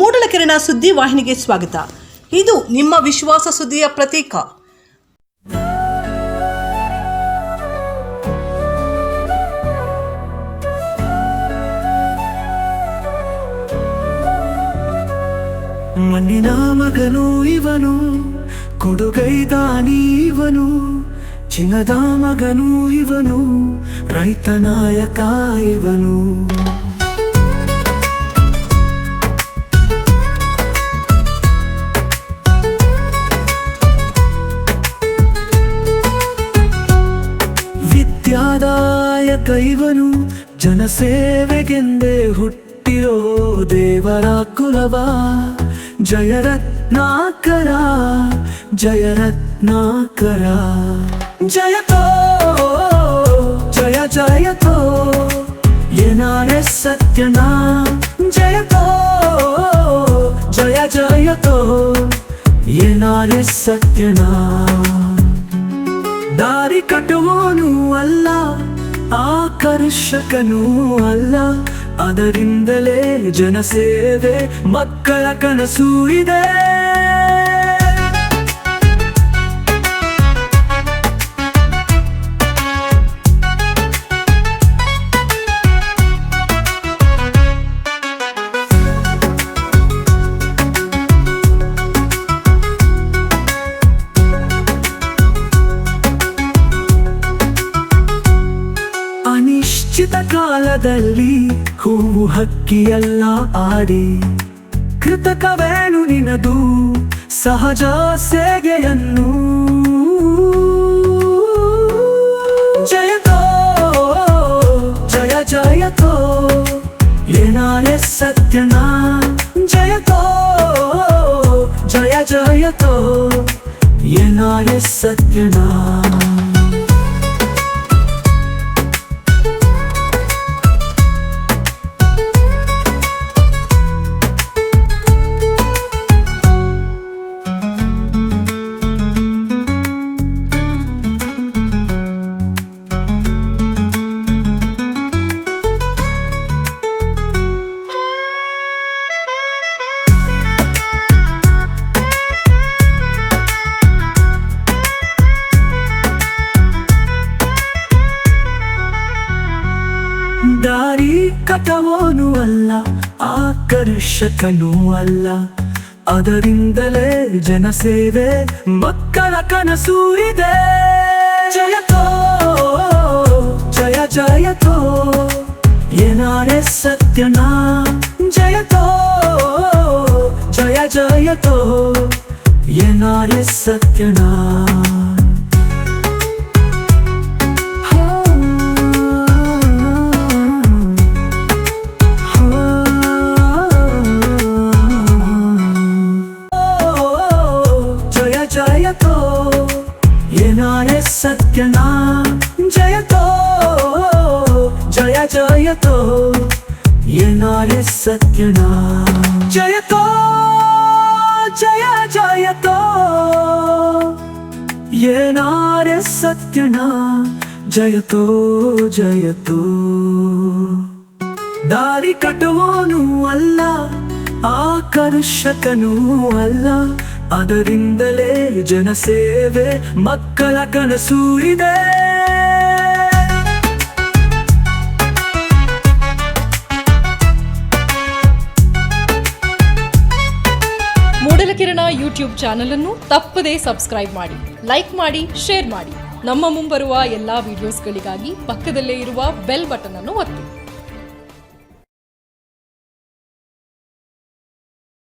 ಮೂಡಲಕೆರೆನ ಸುದ್ದಿ ವಾಹಿನಿಗೆ ಸ್ವಾಗತ. ಇದು ನಿಮ್ಮ ವಿಶ್ವಾಸ ಸುದ್ದಿಯ ಪ್ರತೀಕ. ಮಣ್ಣಿನ ಮಗನು ಇವನು ಕೊಡುಗೈದಾನಿ ಇವನು, ಚಿನ್ನದ ಮಗನು ಇವನು, ರೈತ ನಾಯಕ ಇವನು. ವಿದ್ಯಾದಾಯಕ ಇವನು ಜನಸೇವೆಗೆಂದೇ ಹುಟ್ಟಿರೋ ದೇವರ ಕುಲವ ಜಯರತ್ನಾಕರ ಜಯರತ್ನಾಕರ ಜಯತೋ ಜಯ ಜಯತೋ ಏನಾರೆ ಸತ್ಯನ ಜಯತೋ ಜಯ ಜಯತೋ ಏನಾರೆ ಸತ್ಯನ ದಾರಿ ಕಟ್ಟುವನು ಅಲ್ಲ ಆಕರ್ಷಕನೂ ಅಲ್ಲ. ಅದರಿಂದಲೇ ಜನಸೇವೆ ಮಕ್ಕಳ ಕನಸೂ ಇದೆ. ಕಾಲದಲ್ಲಿ ಹೂವು ಹಕ್ಕಿಯಲ್ಲ ಆಡಿ, ಕೃತಕವೇನು ನಿನದು ಸಹಜ ಸೇಗೆಯನ್ನು? ಜಯತೋ ಜಯ ಜಯತೋ ಏನಾರೆ ಸತ್ಯನಾ? ಜಯತೋ ಜಯ ಜಯತೋ ಏನಾರೆ ಸತ್ಯನಾ? ಕಟವೋನು ಅಲ್ಲ ಆಕರ್ಷಕನೂ ಅಲ್ಲ. ಅದರಿಂದಲೇ ಜನಸೇವೆ ಮಕ್ಕಳ ಕನಸು ಇದೆ. ಜಯತೋ ಜಯ ಜಯತೋ ಏನಾರೆ ಸತ್ಯನಾ? ಜಯತೋ ಜಯ ಜಯತೋ ಏನಾರೆ ಸತ್ಯನಾ? ಏನಾರೆ ಸತ್ಯನ ಜಯತೋ ಜಯ ಜಯತೋ ಏನಾರೆ ಸತ್ಯನ ಜಯತೋ ಜಯ ಜಯತೋ ಏನಾರೆ ಸತ್ಯನ ಜಯತೋ ಜಯತೋ ದಾರಿ ಕಟ್ಟುವನು ಅಲ್ಲ ಆಕರ್ಷಕನೂ ಅಲ್ಲ ಅದರಿಂದಲೇ ಜನಸೇವೆ, ಮಕ್ಕಳ ಕನಸು ಇದೆ. ಮೂಡಲಕಿರಣ ಯೂಟ್ಯೂಬ್ ಚಾನೆಲ್ ಅನ್ನು ತಪ್ಪದೇ ಸಬ್ಸ್ಕ್ರೈಬ್ ಮಾಡಿ, ಲೈಕ್ ಮಾಡಿ, ಶೇರ್ ಮಾಡಿ. ನಮ್ಮ ಮುಂಬರುವ ಎಲ್ಲಾ ವಿಡಿಯೋಸ್ಗಳಿಗಾಗಿ ಪಕ್ಕದಲ್ಲೇ ಇರುವ ಬೆಲ್ ಬಟನ್ ಅನ್ನು ಒತ್ತಿ.